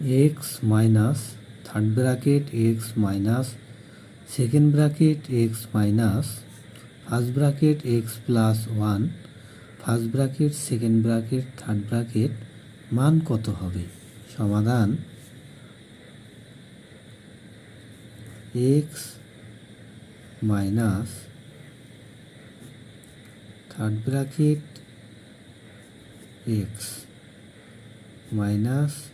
X minus third bracket x minus second bracket x minus first bracket x plus one first bracket second bracket third bracket মান কত হবে? সমাধান x minus third bracket x minus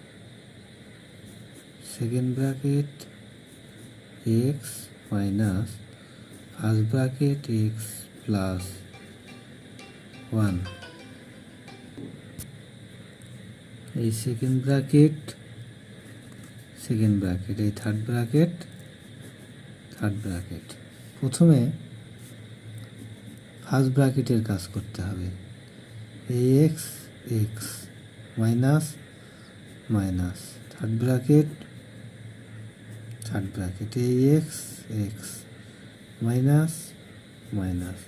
second bracket x minus first bracket x plus one. এই second bracket second bracket, এই third bracket third bracket. প্রথমে first ব্র্যাকেটের কাজ করতে হবে। এই x x minus minus, third bracket third bracket x x minus minus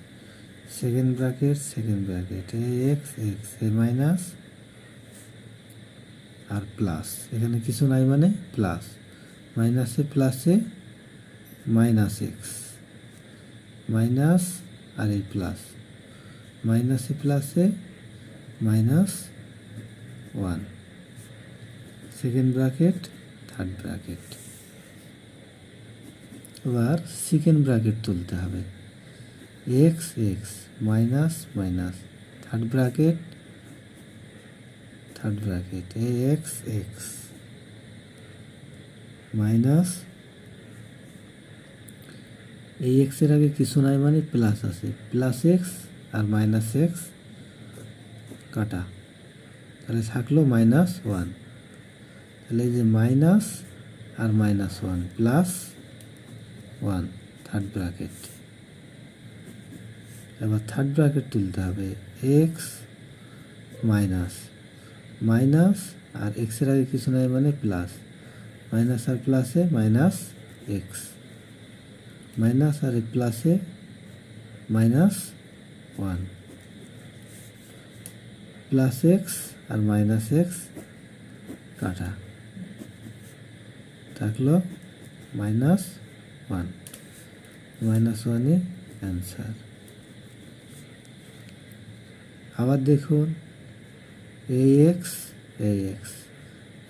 second bracket second bracket এই x x এ মাইনাস আর প্লাস এখানে কিছু নাই মানে প্লাস মাইনাসে প্লাসে মাইনাস এক্স মাইনাস আর এই প্লাস মাইনাসে প্লাসে minus one second bracket third bracket এবার সেকেন্ড ব্র্যাকেট তুলতে হবে। X x minus minus third bracket third bracket x x minus এই এক্সের আগে কিছু নাই মানে প্লাস আছে। প্লাস এক্স আর মাইনাস এক্স কাটা। তাহলে থাকল মাইনাস ওয়ান তাহলে এই যে মাইনাস আর minus one plus one third bracket এবার থার্ড ব্র্যাকেট তুলতে হবে। এক্স মাইনাস মাইনাস আর এক্সের আগে কিছু নাই মানে প্লাস মাইনাস আর প্লাসে মাইনাস এক্স মাইনাস আর প্লাসে মাইনাস ওয়ান প্লাস এক্স আর মাইনাস এক্স কাটা। থাকল মাইনাস ওয়ান মাইনাস ওয়ানই অ্যান্সার আবার দেখুন। এই এক্স এই এক্স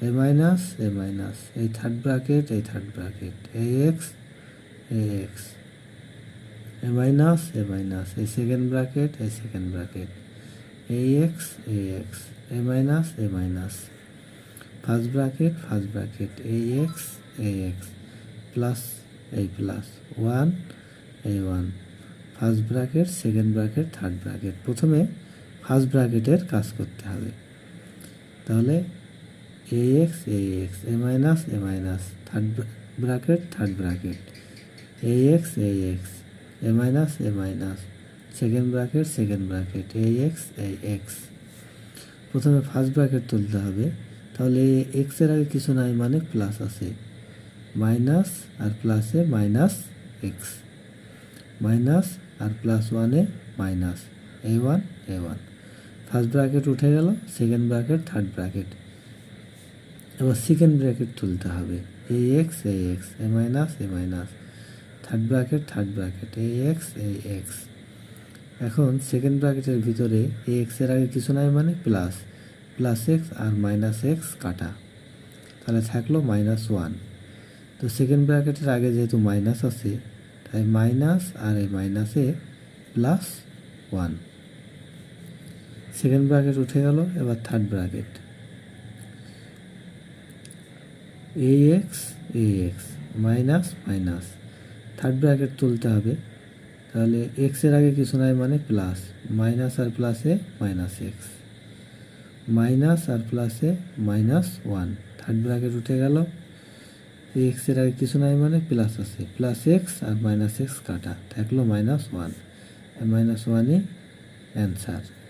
এ মাইনাস এ মাইনাস এই থার্ড ব্র্যাকেট এই থার্ড ব্র্যাকেট এই এক্স এই এক্স এ মাইনাস এ মাইনাস এই সেকেন্ড ব্র্যাকেট এই সেকেন্ড ব্র্যাকেট এই এক্স এই এক্স এ মাইনাস এ minus first bracket first bracket এই এক্স এই এক্স প্লাস এই প্লাস ওয়ান এই one first bracket second bracket third bracket প্রথমে ফার্স্ট ব্র্যাকেটের কাজ করতে হবে। তাহলে এ এক্স এ এক্স এ মাইনাস এ minus third bracket third bracket এ এক্স এ এক্স এ মাইনাস এ minus second bracket second bracket এ এক্স এ এক্স প্রথমে ফার্স্ট ব্র্যাকেট তুলতে হবে। তাহলে এক্সের আগে কিছু নাই মানে প্লাস আছে। মাইনাস আর প্লাসে মাইনাস এক্স মাইনাস আর প্লাস ওয়ানে মাইনাস। এ ওয়ান এ ওয়ান ফার্স্ট ব্র্যাকেট উঠে গেল সেকেন্ড ব্র্যাকেট থার্ড ব্র্যাকেট এবার সেকেন্ড ব্র্যাকেট তুলতে হবে। এ এক্স এ এক্স এ মাইনাস এ minus third bracket third bracket এ এক্স এ এক্স এখন সেকেন্ড ব্র্যাকেটের ভিতরে এ এক্সের আগে কিছু নাই মানে প্লাস প্লাস এক্স আর মাইনাস এক্স কাটা। তাহলে থাকল মাইনাস ওয়ান তো সেকেন্ড ব্র্যাকেটের আগে যেহেতু মাইনাস আছে, তাই মাইনাস আর এই মাইনাসে প্লাস ওয়ান সেকেন্ড ব্র্যাকেট উঠে গেল, এবার থার্ড ব্র্যাকেট এ এক্স এ x minus minus third bracket তুলতে হবে, তাহলে এক্সের আগে কিছু নাই মানে প্লাস মাইনাস আর প্লাসে মাইনাস এক্স মাইনাস আর প্লাসে মাইনাস ওয়ান থার্ড ব্র্যাকেট উঠে গেল এক্সের আগে কিছু নাই মানে প্লাস আছে। প্লাস এক্স আর মাইনাস এক্স কাটা। থাকল মাইনাস ওয়ান আর মাইনাস ওয়ানই অ্যান্সার